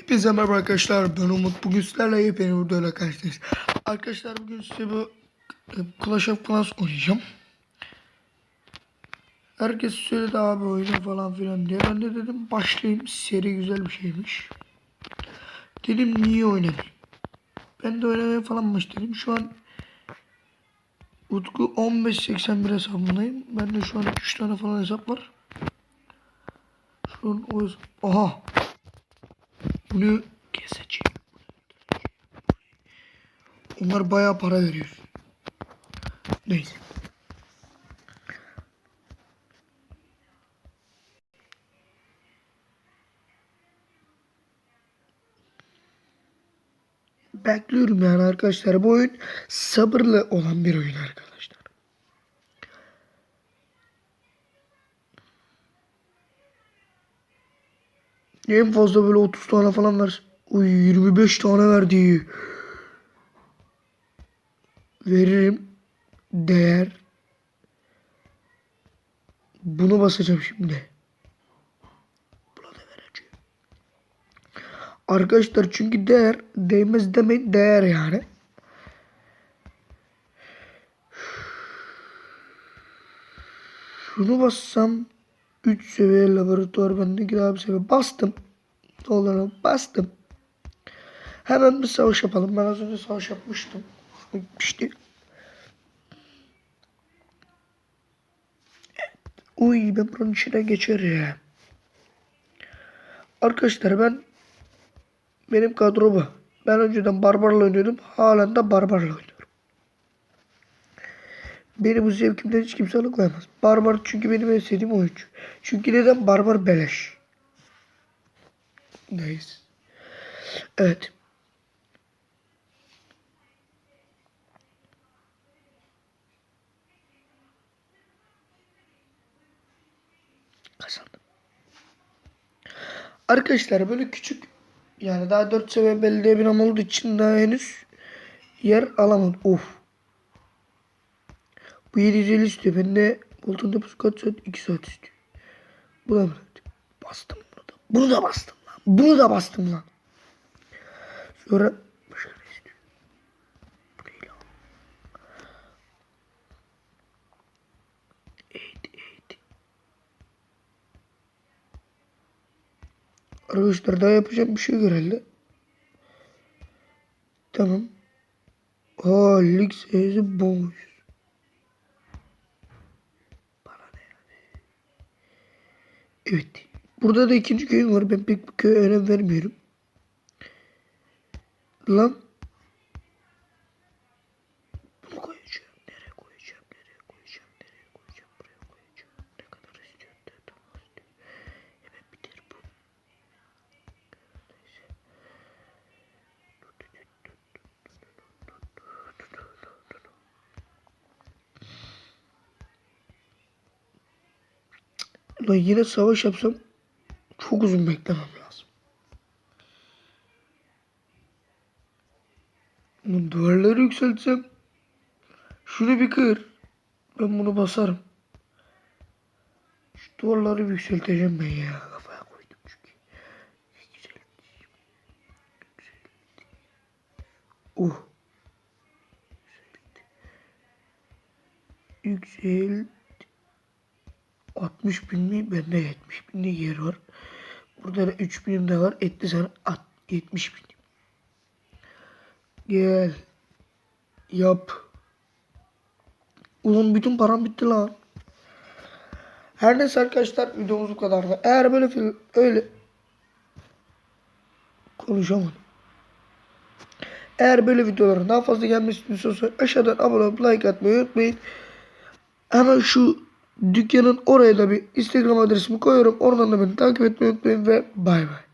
Hepinize merhaba arkadaşlar. Ben Umut. Bugün sizlerle yepyeni videoyla karşınızdayız. Arkadaşlar bugün size bu e, Clash of Clans oynayacağım. Herkes söyledi abi oyna falan filan diye. Ben de dedim başlayayım. Seri güzel bir şeymiş. Dedim niye oynamayayım. Ben de oynamaya falan başladım. Şu an Utku 1581 hesabındayım. Ben de şu an 3 tane falan hesap var. Şu an o hesap... Aha! Bunu keseceğim. Onlar bayağı para veriyor. Neyse. Bekliyorum yani arkadaşlar. Bu oyun sabırlı olan bir oyun arkadaşlar. En fazla böyle 30 tane falan ver. Uy 25 tane verdi. Veririm. Değer. Bunu basacağım şimdi. Buna da vereceğim. Arkadaşlar çünkü değer değmez demeyin değer yani. Şunu bassam 3 seviye laboratuvar bendeki daha bir seviye bastım. Dolara bastım. Hemen bir savaş yapalım. Ben az önce savaş yapmıştım. Gitmişti. Uy ben buranın içine geçer ya. Arkadaşlar ben benim kadro bu. Ben önceden barbarla oynuyordum. Halen de barbarla oynuyorum. Beni bu zevkimden hiç kimse alıkoyamaz. Barbar çünkü benim en sevdiğim oyuncu. Çünkü neden? Barbar beleş. Neyse. Evet. Kazandım. Arkadaşlar böyle küçük yani daha 4 seviye belediye binam olduğu için daha henüz yer alamadım. Of. Bu 750 istiyor. Ben de deposu kaç saat? 2 saat istiyor. Bu da? Bastım bunu da. Bunu da bastım lan. Bunu da bastım lan. Sonra başka ne istiyor? Bu değil lan. Evet, evet. Arkadaşlar daha yapacağım bir şey yok herhalde. Tamam. Aa, lig sayısı boş. Evet. Burada da ikinci köyüm var. Ben pek bu köye önem vermiyorum. Lan. Lan yine savaş yapsam çok uzun beklemem lazım. Bu duvarları yükseltsem şunu bir kır. Ben bunu basarım. Şu duvarları bir yükselteceğim ben ya. Kafaya koydum çünkü. Yükselteyim. Yükselteyim. Uh. Yükselt. Yükselt. 60 bin mi? Bende 70 binlik yer var. Burada da 3 binim de var. Etti sana at, 70 bin. Gel. Yap. Ulan bütün param bitti lan. Her neyse arkadaşlar videomuz bu kadardı. Eğer böyle film öyle konuşamadım. Eğer böyle videoların daha fazla gelmesini istiyorsanız aşağıdan abone olup like atmayı unutmayın. Hemen şu dükkanın oraya da bir Instagram adresimi koyuyorum. Oradan da beni takip etmeyi unutmayın ve bay bay.